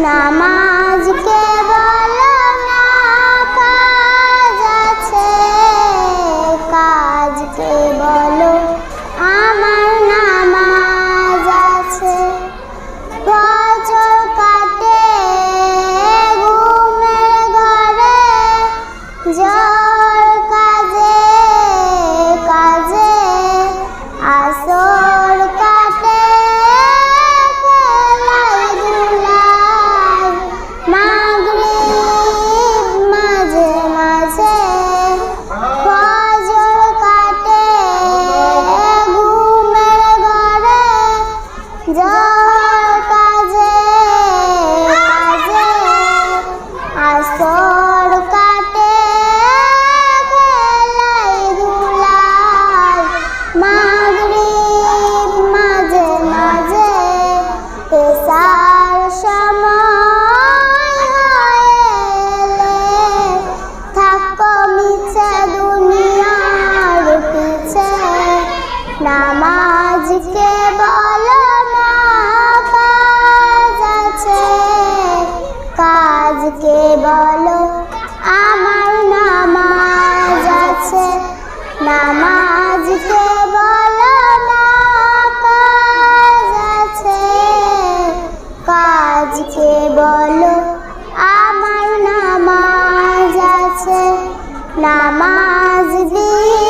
Namah. সময় থাকো বলো না কাজ কাজকে বলো আমার নামাজ আছে নাম আজকে বলো আমার নামাজ আছে। নামাজ দিয়ে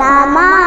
নামা